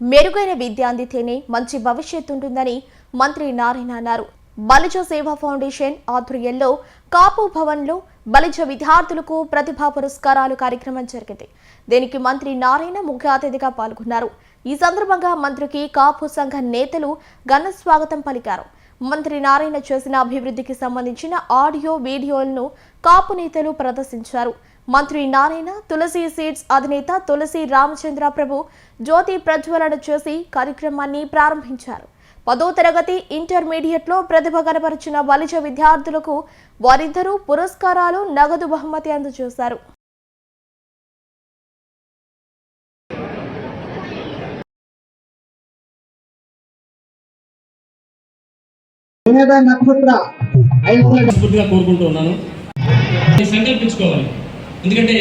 మెరుగైన విద్య అందితేనే మంచి భవిష్యత్తు ఉంటుందని మంత్రి నారాయణ అన్నారు. బలిజ సేవా ఫౌండేషన్ ఆధ్వర్యంలో కాపు భవన్లో బలిజ విద్యార్థులకు ప్రతిభా పురస్కారాలు కార్యక్రమం జరిగింది. దీనికి మంత్రి నారాయణ ముఖ్య అతిథిగా పాల్గొన్నారు. ఈ సందర్భంగా మంత్రికి కాపు సంఘ నేతలు ఘన స్వాగతం పలికారు. మంత్రి నారాయణ చేసిన అభివృద్ధికి సంబంధించిన ఆడియో వీడియోలను కాపు నేతలు ప్రదర్శించారు. మంత్రి నారాయణ తులసి సీడ్స్ అధినేత తులసి రామచంద్ర ప్రభు జ్యోతి ప్రజ్వలన చేసి కార్యక్రమాన్ని ప్రారంభించారు. పదో తరగతి ఇంటర్మీడియట్లో ప్రతిభ కనపరిచిన బలిజ విద్యార్థులకు వారిద్దరూ పురస్కారాలు నగదు బహుమతి అందజేశారు. కోరుకుంటూ ఉన్నాను. సంకల్పించుకోవాలి. ఎందుకంటే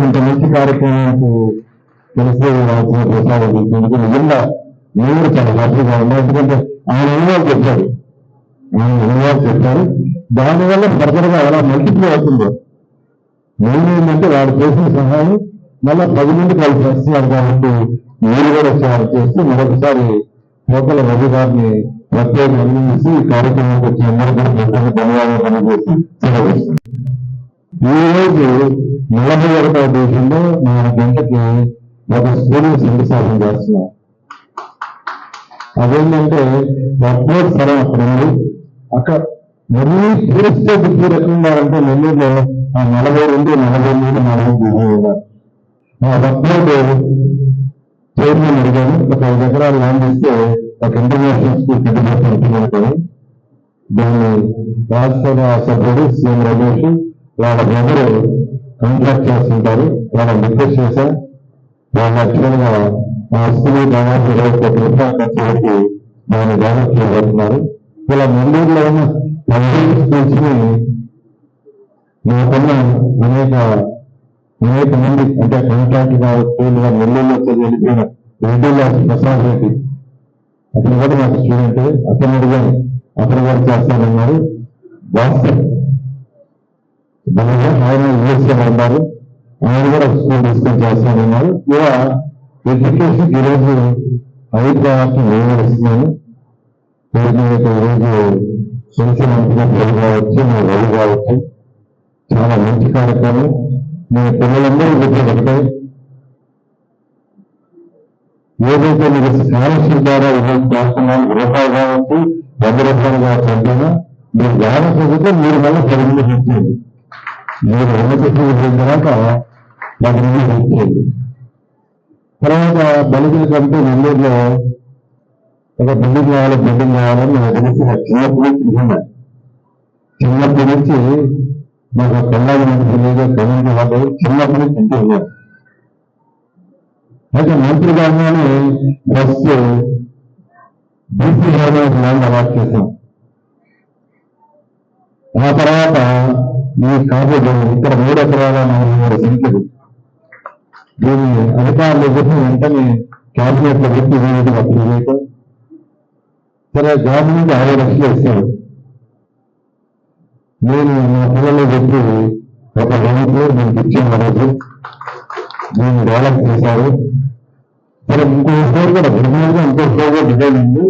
ఇంత మంచి కార్యక్రమానికి తెలిసే ప్రసాదం నిజంగా నేను చాలా హ్యాపీగా ఉన్నా ఎందుకంటే ఆయన ఎన్నో చెప్పాడు ఆయన ఎన్నో చెప్పారు. దానివల్ల ఫర్దర్గా ఎలా మల్టిప్లై అవుతుందో. నేను ఏంటంటే వాడు చేసిన సహాయం మళ్ళీ పది మంది వాళ్ళు చేస్తున్నారు కాబట్టి మీరు కూడా ఒకసారి చేస్తూ మరొకసారి లోకల రవి గారిని ప్రత్యేక అభినందించి ఈ కార్యక్రమానికి వచ్చి అందరూ కూడా ధన్యవాదాలు తెలియజేసి సెలవు ఈరోజు నలభై ఒకటో దేశంలో నా గంటకి ఒక స్కూల్ శంకుస్థాపన చేస్తున్నాం. అదేంటంటే వర్క్లోడ్ స్థలం అక్కడ ఉంది అక్కడ మళ్ళీ పూరిస్తే డిగ్రీ ఎక్కడ నెల్లూరులో ఆ నలభై రెండు నలభై మూడు నలభై మూడు నా ఆ వర్క్లోడ్ చైర్మన్ అడిగాను. ఒక ఐదు ఎకరాలు ల్యాండ్ ఇస్తే ఒక ఇంటర్నేషనల్ స్కూల్ కట్టుబడి దాన్ని రాజ్యసభ సభ్యుడు సీఎం రమేష్ వాళ్ళ బ్రదర్ కాంటాక్ట్ చేస్తుంటారు. వాళ్ళని రిక్వెస్ట్ చేశా వాళ్ళు యాక్చువల్గా మా ఆ దాదాపు ఇరవై కోట్ల రూపాయలు ఖర్చు పెట్టి దాన్ని డెవలప్ చేయబడుతున్నారు ఇలా నెల్లూరులో ఉన్న పదిహేను స్కూల్స్ని నాకున్న అనేక అనేక మంది అంటే కాంట్రాక్ట్ కావచ్చు లేదా నెల్లూరులో చదివి వెళ్ళిపోయిన రెడ్డిలో ప్రసాద్ రెడ్డి. అతను కూడా నాకు స్టూడెంట్ అతను అడిగాను అతను కూడా చేస్తానన్నారు. వాస్తవం దానిలో ఆయన యూఎస్ఏ ఉన్నారు ఆయన కూడా స్కూల్ తీసుకొని చేస్తానన్నారు. ఇలా ఎడ్యుకేషన్ ఈరోజు హైదరాబాద్ నేను ఈరోజు ఈరోజు తెలిసిన కావచ్చు నా రవి కావచ్చు చాలా మంచి కార్యక్రమం. మీ పిల్లలందరూ గుర్తుపెట్టే ఏదైతే మీరు స్కాలర్షిప్ ద్వారా ఈరోజు చేస్తున్నాం రూపాయలు కావచ్చు వంద రూపాయలు కావచ్చు అంటేనా మీరు జ్ఞానం చదివితే మీరు మళ్ళీ పది మంది మీరు ఉన్నత స్థితికి తర్వాత పది మంది పెట్టేది తర్వాత బలిజల కంటే నెల్లూరులో ఒక బిల్డింగ్ కావాలి బిల్డింగ్ కావాలని నాకు తెలిసి నాకు చిన్నప్పటి నుంచి నిజంగా చిన్నప్పటి నుంచి నాకు కళ్ళాలి తెలియదు కమిటీ వాళ్ళు చిన్నప్పటి నుంచి ఇంటి ఉన్నారు అయితే మంత్రి గారిని first BC government land allot చేశాం. ఆ తర్వాత ఈ కాబోయే ఇక్కడ మూడు ఎకరాల నాలుగు మూడు సంఖ్యలు దీన్ని అధికారులు చెప్పిన వెంటనే క్యాబినెట్లో పెట్టి వీరికి అప్లై చేయటం. సరే గవర్నమెంట్ అరవై లక్షలు ఇస్తాడు నేను నా పిల్లలు చెప్పి ఒక బ్యాంకు నేను ఇచ్చిన రోజు నేను డెవలప్ చేశారు. సరే ఇంకో స్టోర్ కూడా ఒరిజినల్గా ఇంకో స్టోర్ కూడా డిజైన్ ఉంది.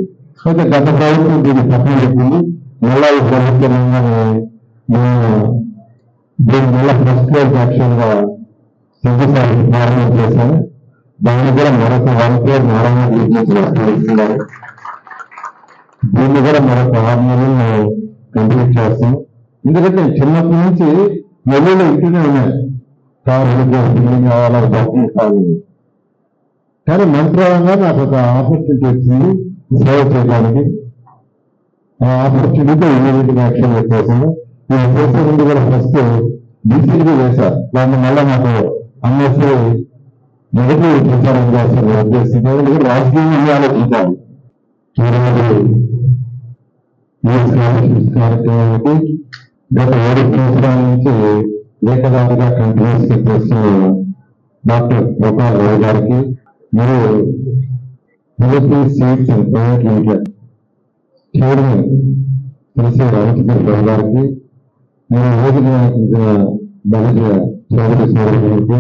అయితే గత ప్రభుత్వం దీన్ని పక్కన పెట్టింది మళ్ళా ఈ ప్రభుత్వం మేము నేను మళ్ళా ఫస్ట్ ఫ్లోర్ యాక్షన్గా సింగిసారి శంకుస్థాపన ప్రారంభం చేశాము దాన్ని కూడా మరొక వన్ ఫ్లోర్ నారాయణ ఇస్తున్నారు దీన్ని కూడా మరొక ఆరు నెలలు కంప్లీట్ చేస్తాను ఎందుకంటే చిన్నప్పటి నుంచి నెల్లూరు ఇంటినే ఉన్నాయి కారు బిల్డింగ్ కావాలా బస్సు కావాలి కానీ మంత్రాలంగా నాకు ఒక ఆపర్చునిటీ వచ్చింది సేవ చేయడానికి ఆ ఆపర్చునిటీతో ఇమీడియట్ యాక్షన్ చేసేసాను నేను చేసే ముందు కూడా ఫస్ట్ బీసీడీ వేశారు దాన్ని మళ్ళీ మాకు అమ్మేసి నెగిటివ్ ప్రచారం చేస్తారు ఉద్దేశం ఎందుకంటే రాజకీయంగా ఆలోచించాలి. కార్యక్రమానికి గత ఏడు సంవత్సరాల నుంచి లేఖదారుగా కంటిన్యూస్ చేస్తున్న డాక్టర్ గోపాల్ రావు గారికి మరియు military seats and private limited chairman Tulasi Ramachandra Rao గారికి మరియు వేదిక నాయకుడిగా బలిజ చౌదరి సోదరులకు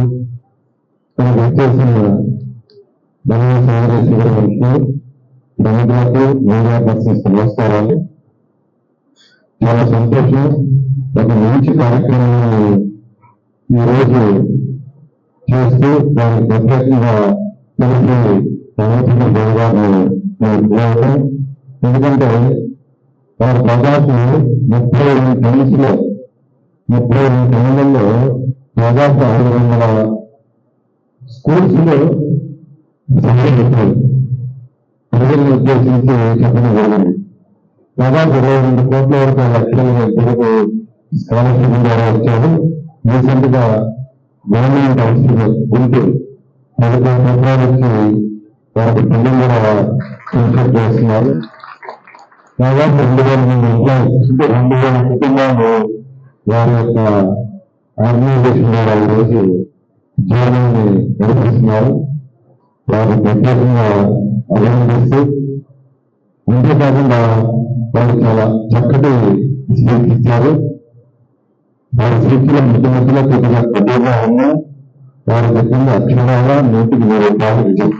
తనకు వచ్చేసిన ధన్య చంద్రశేఖర్ గారికి ధనికులకు మీడియా పర్సన్స్ నమస్కారాలు చాలా సంతోషం ఒక మంచి కార్యక్రమాన్ని ఈరోజు చేస్తూ దానికి ప్రత్యేకంగా తెలిసి సంవత్సరం జరగాలని నేను కోరటం ఎందుకంటే వారు దాదాపు ముప్పై రెండు టైమ్స్లో ముప్పై రెండు టైంలలో దాదాపు ఐదు వందల స్కూల్స్లో సభ్యులు పెట్టారు ప్రజలను ఉద్దేశించి చెప్పడం జరిగింది. దాదాపు ఇరవై రెండు కోట్ల వరకు లక్షల తెలుగు స్కాలర్షిప్ ద్వారా వచ్చారు. రీసెంట్గా గవర్నమెంట్ హాస్పిటల్ గుంటూరు పదకొండు సంవత్సరాలు వచ్చి వారికి పిల్లలు కూడా ఇన్సెట్ చేస్తున్నారు. దాదాపు రెండు వేల మంది ఎంప్లాయీస్ రెండు వేల కుటుంబాలు వారి యొక్క ఆర్గనైజేషన్ ద్వారా ఈరోజు జీవనాన్ని నడిపిస్తున్నారు. వారు ప్రత్యేకంగా అభినందిస్తూ అంతేకాకుండా వారు చాలా చక్కటి స్పీచ్ ఇచ్చారు. వారి స్పీచ్లో మధ్య మధ్యలో కొద్దిగా పెద్దగా ఉన్నా వారి దగ్గర అక్షరాల నూటికి వేరే రూపాయలు నిజం